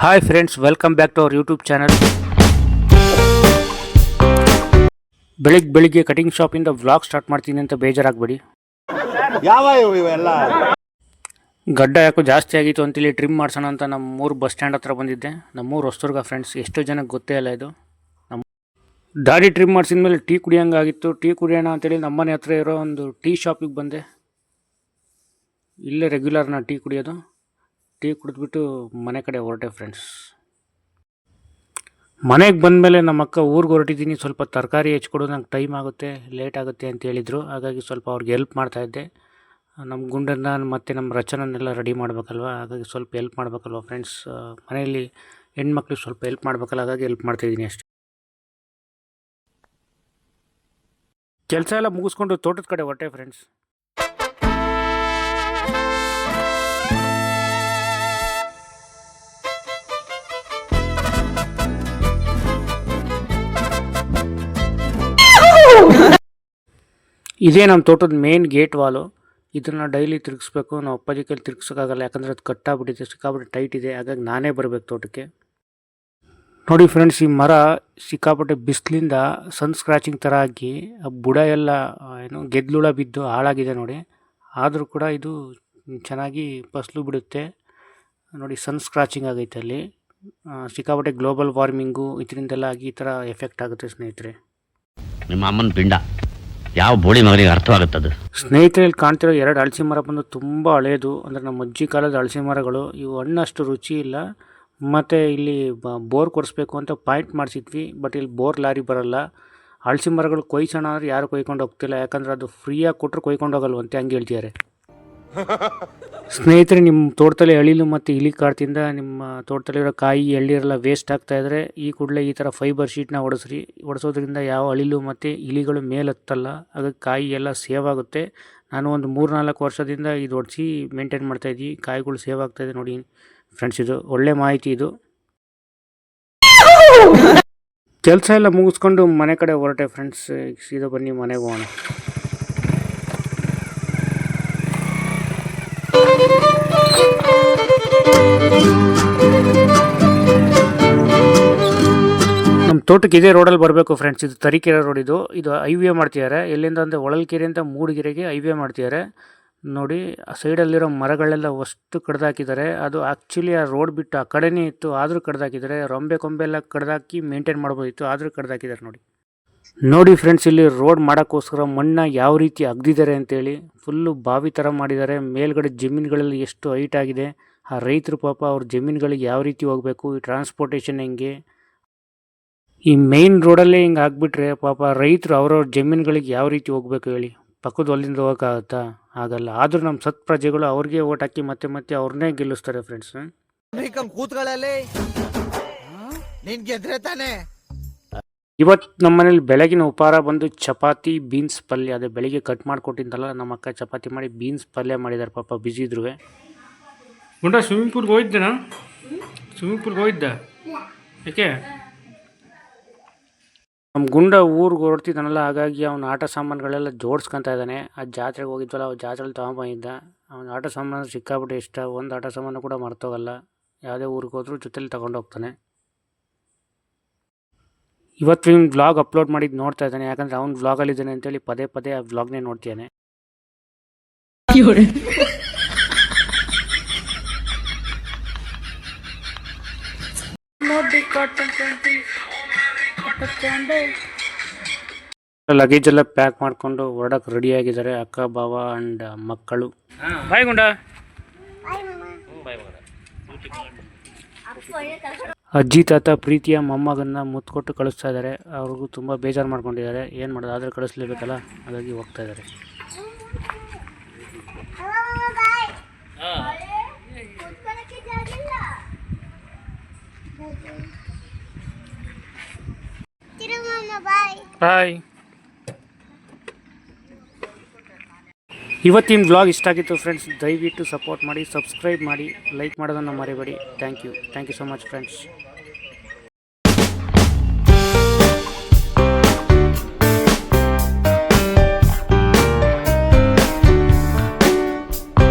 Hi friends welcome back to our YouTube channel ಬೆಳಿಗ್ಗೆ ಬೆಳಿಗ್ಗೆ cutting ಶಾಪಿಂದ vlog start ಮಾಡ್ತೀನಿ ಅಂತ ಬೇಜಾರಾಗಬೇಡಿ. ಯಾವ ಇವು ಇವೆಲ್ಲ? ಗಡ್ಡ ಯಾಕೋ ಜಾಸ್ತಿ ಆಗಿತ್ತು ಅಂತೇಳಿ ಟ್ರಿಮ್ ಮಾಡ್ಸೋಣ ಅಂತ ನಮ್ಮ ಮೂರು ಬಸ್ ಸ್ಟ್ಯಾಂಡ್ ಹತ್ರ ಬಂದಿದ್ದೆ. ನಮ್ಮೂರು ಹೊಸದುರ್ಗ ಫ್ರೆಂಡ್ಸ್ ಎಷ್ಟೋ ಜನಕ್ಕೆ ಗೊತ್ತೇ ಇಲ್ಲ ಇದು. ನಮ್ಮ ದಾಡಿ ಟ್ರಿಮ್ ಮಾಡಿಸಿದ ಮೇಲೆ ಟೀ ಕುಡಿಯೋಂಗಾಗಿತ್ತು. ಟೀ ಕುಡಿಯೋಣ ಅಂತೇಳಿ ನಮ್ಮನೆ ಹತ್ರ ಇರೋ ಒಂದು ಟೀ ಶಾಪಿಗೆ ಬಂದೆ. ಇಲ್ಲೇ ರೆಗ್ಯುಲರ್ ನಾ ಟೀ ಕುಡಿಯೋದು. ಟೀ ಕುಡಿದ್ಬಿಟ್ಟು ಮನೆ ಕಡೆ ಹೊರಟೆ ಫ್ರೆಂಡ್ಸ್ ಮನೆಗೆ ಬಂದಮೇಲೆ ನಮ್ಮ ಅಕ್ಕ ಊರಿಗೆ ಹೊರಟಿದ್ದೀನಿ. ಸ್ವಲ್ಪ ತರಕಾರಿ ಹೆಚ್ಕೊಡು ನಂಗೆ ಟೈಮ್ ಆಗುತ್ತೆ ಲೇಟ್ ಆಗುತ್ತೆ ಅಂತ ಹೇಳಿದರು. ಹಾಗಾಗಿ ಸ್ವಲ್ಪ ಅವ್ರಿಗೆ ಹೆಲ್ಪ್ ಮಾಡ್ತಾಯಿದ್ದೆ ನಮ್ಮ ಗುಂಡನ್ನ, ಮತ್ತು ನಮ್ಮ ರಚನನ್ನೆಲ್ಲ ರೆಡಿ ಮಾಡಬೇಕಲ್ವ? ಹಾಗಾಗಿ ಸ್ವಲ್ಪ ಹೆಲ್ಪ್ ಮಾಡಬೇಕಲ್ವ ಫ್ರೆಂಡ್ಸ್ ಮನೆಯಲ್ಲಿ ಹೆಣ್ಮಕ್ಳಿಗೆ ಸ್ವಲ್ಪ ಹೆಲ್ಪ್ ಮಾಡಬೇಕಲ್ಲ? ಹಾಗಾಗಿ ಹೆಲ್ಪ್ ಮಾಡ್ತಾಯಿದ್ದೀನಿ ಅಷ್ಟೆ. ಕೆಲಸ ಎಲ್ಲ ಮುಗಿಸ್ಕೊಂಡು ತೋಟದ ಕಡೆ ಹೊರಟೆ ಫ್ರೆಂಡ್ಸ್ ಇದೇ ನಮ್ಮ ತೋಟದ ಮೇನ್ ಗೇಟ್ ವಾಲು ಇದನ್ನು ಡೈಲಿ ತಿರುಗಿಸ್ಬೇಕು. ನಾವು ಅಪ್ಪಾಜಿ ಕೈಲಿ ತಿರುಗಿಸೋಕ್ಕಾಗಲ್ಲ. ಯಾಕಂದರೆ ಅದು ಕಟ್ಟಾಗ್ಬಿಟ್ಟಿದೆ. ಸಿಕ್ಕಾಪಟ್ಟೆ ಟೈಟ್ ಇದೆ. ಹಾಗಾಗಿ ನಾನೇ ಬರಬೇಕು ತೋಟಕ್ಕೆ. ನೋಡಿ ಫ್ರೆಂಡ್ಸ್ ಈ ಮರ ಸಿಕ್ಕಾಪಟ್ಟೆ ಬಿಸಿಲಿಂದ ಸನ್ ಸ್ಕ್ರಾಚಿಂಗ್ ಥರ ಆಗಿ ಬುಡ ಎಲ್ಲ ಏನು, ಗೆದ್ಲುಳ ಬಿದ್ದು ಹಾಳಾಗಿದೆ ನೋಡಿ. ಆದರೂ ಕೂಡ ಇದು ಚೆನ್ನಾಗಿ ಫಸಲು ಬಿಡುತ್ತೆ. ನೋಡಿ ಸನ್ ಸ್ಕ್ರಾಚಿಂಗ್ ಆಗೈತೆ ಅಲ್ಲಿ. ಸಿಕ್ಕಾಪಟ್ಟೆ ಗ್ಲೋಬಲ್ ವಾರ್ಮಿಂಗು ಇದರಿಂದೆಲ್ಲ ಆಗಿ ಈ ಥರ ಎಫೆಕ್ಟ್ ಆಗುತ್ತೆ ಸ್ನೇಹಿತರೆ. ನಿಮ್ಮ ಅಮ್ಮನ ಪಿಂಡ. ಯಾವ ಬೋಳಿ ಮಗನಿಗೆ ಅರ್ಥವಾಗುತ್ತದೆ? ಸ್ನೇಹಿತರೆ ಇಲ್ಲಿ ಕಾಣ್ತಿರೋ ಎರಡು ಹಳಸಿ ಮರ ಬಂದು ತುಂಬ ಹಳೆಯದು. ಅಂದರೆ ನಮ್ಮ ಅಜ್ಜಿ ಕಾಲದ ಹಳಸಿ ಮರಗಳು. ಇವು ಹಣ್ಣಷ್ಟು ರುಚಿ ಇಲ್ಲ. ಮತ್ತು ಇಲ್ಲಿ ಬೋರ್ ಕೊಡಿಸ್ಬೇಕು ಅಂತ ಪಾಯಿಂಟ್ ಮಾಡಿಸಿದ್ವಿ. ಬಟ್ ಇಲ್ಲಿ ಬೋರ್ ಲಾರಿ ಬರಲ್ಲ. ಹಳಸಿ ಮರಗಳು ಕೊಯ್ಸೋಣ ಅಂದ್ರೆ ಯಾರು ಕೊಯ್ಕೊಂಡು ಹೋಗ್ತಿಲ್ಲ. ಯಾಕಂದ್ರೆ ಅದು ಫ್ರೀಯಾಗಿ ಕೊಟ್ಟರು ಕೊಯ್ಕೊಂಡು ಹೋಗಲ್ವಂತೆ, ಹಂಗೆ ಹೇಳ್ತಿದ್ದಾರೆ. ಸ್ನೇಹಿತರೆ ನಿಮ್ಮ ತೋಟದಲ್ಲಿ ಅಳಿಲು ಮತ್ತು ಇಲಿ ಕಾಡ್ತಿಂದ ನಿಮ್ಮ ತೋಟದಲ್ಲಿರೋ ಕಾಯಿ ಎಳ್ಳಿರೆಲ್ಲ ವೇಸ್ಟ್ ಆಗ್ತಾ ಇದ್ದರೆ ಈ ಕೂಡಲೇ ಈ ಥರ ಫೈಬರ್ ಶೀಟ್ನ ಹೊಡೆಸ್ರಿ ಹೊಡೆಸೋದ್ರಿಂದ ಯಾವ ಅಳಿಲು ಮತ್ತು ಇಲಿಗಳು ಮೇಲತ್ತಲ್ಲ. ಅದಕ್ಕೆ ಕಾಯಿ ಎಲ್ಲ ಸೇವ್ ಆಗುತ್ತೆ. ನಾನು ಒಂದು ಮೂರು ನಾಲ್ಕು ವರ್ಷದಿಂದ ಇದು ಹೊಡೆಸಿ ಮೇಂಟೈನ್ ಮಾಡ್ತಾಯಿದ್ವಿ ಕಾಯಿಗಳು ಸೇವ್ ಆಗ್ತಾಯಿದೆ ನೋಡಿ ಫ್ರೆಂಡ್ಸ್ ಇದು ಒಳ್ಳೆ ಮಾಹಿತಿ ಇದು. ಕೆಲಸ ಎಲ್ಲ ಮುಗಿಸ್ಕೊಂಡು ಮನೆ ಕಡೆ ಹೊರಟೆ ಫ್ರೆಂಡ್ಸ್ ಸೀದಾ ಬನ್ನಿ ಮನೆಗೆ ಹೋಗೋಣ. ನಮ್ಮ ತೋಟಕ್ಕೆ ಇದೇ ರೋಡಲ್ಲಿ ಬರಬೇಕು ಫ್ರೆಂಡ್ಸ್ ಇದು ತರೀಕೆರೆ ರೋಡ್ ಇದು. ಇದು ಹೈವೇ ಮಾಡ್ತಿದ್ದಾರೆ ಎಲ್ಲಿಂದ ಅಂದರೆ ಒಳಲ್ಕೆರೆ ಅಂತ ಮೂಡಿಗೆರೆಗೆ ಹೈವೇ ಮಾಡ್ತಿದ್ದಾರೆ ನೋಡಿ, ಆ ಸೈಡಲ್ಲಿರೋ ಮರಗಳೆಲ್ಲ ಅಷ್ಟು ಕಡ್ದಾಕಿದ್ದಾರೆ ಅದು ಆ್ಯಕ್ಚುಲಿ ಆ ರೋಡ್ ಬಿಟ್ಟು ಆ ಕಡೆನೇ ಇತ್ತು. ಆದರೂ ಕಡ್ದಾಕಿದ್ದಾರೆ ರೊಂಬೆ ಕೊಂಬೆ ಎಲ್ಲ ಕಡ್ದಾಕಿ ಮೇಂಟೈನ್ ಮಾಡ್ಬೋದಿತ್ತು. ಆದರೂ ಕಡ್ದಾಕಿದ್ದಾರೆ ನೋಡಿ. ನೋಡಿ ಫ್ರೆಂಡ್ಸ್ ಇಲ್ಲಿ ರೋಡ್ ಮಾಡೋಕ್ಕೋಸ್ಕರ ಮಣ್ಣ ಯಾವ ರೀತಿ ಅಗ್ದಿದ್ದಾರೆ ಅಂತೇಳಿ ಫುಲ್ಲು ಬಾವಿ ಥರ ಮಾಡಿದ್ದಾರೆ. ಮೇಲ್ಗಡೆ ಜಮೀನುಗಳಲ್ಲಿ ಎಷ್ಟು ಹೈಟ್ ಆಗಿದೆ, ಆ ರೈತರು ಪಾಪ ಅವ್ರ ಜಮೀನುಗಳಿಗೆ ಯಾವ ರೀತಿ ಹೋಗಬೇಕು, ಈ ಟ್ರಾನ್ಸ್ಪೋರ್ಟೇಷನ್ ಹೆಂಗೆ? ಈ ಮೇನ್ ರೋಡಲ್ಲೇ ಹಿಂಗೆ ಆಗಿಬಿಟ್ರೆ ಪಾಪ ರೈತರು ಅವ್ರವ್ರ ಜಮೀನುಗಳಿಗೆ ಯಾವ ರೀತಿ ಹೋಗಬೇಕು ಹೇಳಿ? ಪಕ್ಕದ ಅಲ್ಲಿಂದ ಹೋಗೋಕ್ಕಾಗತ್ತಾ? ಆಗಲ್ಲ ಆದರೂ ನಮ್ಮ ಸತ್ ಪ್ರಜೆಗಳು ಅವ್ರಿಗೆ ಓಟ್ ಹಾಕಿ ಮತ್ತೆ ಮತ್ತೆ ಅವ್ರನ್ನೇ ಗೆಲ್ಲಿಸ್ತಾರೆ ಫ್ರೆಂಡ್ಸ್ ಕೂತ್ಗಳಲ್ಲಿ? ನಿನ್ ಗೆದ್ರೆ ತಾನೆ? ಇವತ್ತು ನಮ್ಮ ಮನೇಲಿ ಬೆಳಗಿನ ಉಪಹಾರ ಬಂದು ಚಪಾತಿ ಬೀನ್ಸ್ ಪಲ್ಯ. ಅದೇ ಬೆಳಿಗ್ಗೆ ಕಟ್ ಮಾಡಿಕೊಟ್ಟಿದ್ದಲ್ಲ ನಮ್ಮ ಅಕ್ಕ ಚಪಾತಿ ಮಾಡಿ ಬೀನ್ಸ್ ಪಲ್ಯ ಮಾಡಿದ್ದಾರೆ ಪಾಪ ಬಿಜಿ ಇದ್ರು ಗುಂಡ ಸ್ವಿಮ್ಮಿಂಗ್ ಪೂಲ್ಗೆ ಹೋಗಿದ್ದೇನಾ ಸ್ವಿಮ್ಮಿಂಗ್ ಪೂಲ್ಗೆ ಹೋಗಿದ್ದೆ. ಯಾಕೆ? ನಮ್ಮ ಗುಂಡ ಊರಿಗೆ ಹೊರಡ್ತಿದ್ದಾನಲ್ಲ ಹಾಗಾಗಿ ಅವನ ಆಟ ಸಾಮಾನುಗಳೆಲ್ಲ ಜೋಡಿಸ್ಕೊಂತ ಇದ್ದಾನೆ. ಆ ಜಾತ್ರೆಗೆ ಹೋಗಿದ್ವಲ್ಲ ಅವ್ನು ಜಾತ್ರೆಲಿ ತೊಗೊಂಬಂದಿದ್ದ. ಅವನ ಆಟ ಸಾಮಾನು ಸಿಕ್ಕಾಬಿಟ್ಟು ಇಷ್ಟ. ಒಂದು ಆಟ ಸಾಮಾನು ಕೂಡ ಮರ್ತೋಗಲ್ಲ. ಯಾವುದೇ ಊರಿಗೆ ಹೋದ್ರೂ ಜೊತೆಲಿ ತಗೊಂಡು ಹೋಗ್ತಾನೆ. ಇವತ್ತು ಇವ್ನು ವ್ಲಾಗ್ ಅಪ್ಲೋಡ್ ಮಾಡಿದ್ದು ನೋಡ್ತಾ ಇದ್ದಾನೆ ಯಾಕಂದ್ರೆ ಅವ್ನು ವ್ಲಾಗಲ್ಲಿದ್ದಾನೆ ಅಂತೇಳಿ ಪದೇ ಪದೇ ಆ ವ್ಲಾಗ್ನೇ ನೋಡ್ತಿದ್ದಾನೆ. ಲಗೇಜ್ ಎಲ್ಲ ಪ್ಯಾಕ್ ಮಾಡ್ಕೊಂಡು ಹೊರಡಕ್ಕೆ ರೆಡಿ ಆಗಿದ್ದಾರೆ ಅಕ್ಕ ಬಾವ ಅಂಡ್ ಮಕ್ಕಳು. ಬಾಯ್ ಗುಂಡ. ಅಜ್ಜಿ ತಾತ ಪ್ರೀತಿಯ ಮೊಮ್ಮಗನ್ನ ಮುತ್ಕೊಟ್ಟು ಕಳಿಸ್ತಾ ಇದ್ದಾರೆ. ಅವ್ರಿಗೂ ತುಂಬ ಬೇಜಾರು ಮಾಡ್ಕೊಂಡಿದ್ದಾರೆ. ಏನು ಮಾಡೋದು? ಆದರೆ ಕಳಿಸ್ಲೇಬೇಕಲ್ಲ? ಹಾಗಾಗಿ ಹೋಗ್ತಾ ಇದ್ದಾರೆ. ಬಾಯ್ ಇವತ್ತಿನ ಬ್ಲಾಗ್ ಇಷ್ಟ ಆಗಿತ್ತು ಫ್ರೆಂಡ್ಸ್ ದಯವಿಟ್ಟು ಸಪೋರ್ಟ್ ಮಾಡಿ ಸಬ್ಸ್ಕ್ರೈಬ್ ಮಾಡಿ ಲೈಕ್ ಮಾಡೋದನ್ನು ಮರಿಬೇಡಿ. Thank you thank you so much friends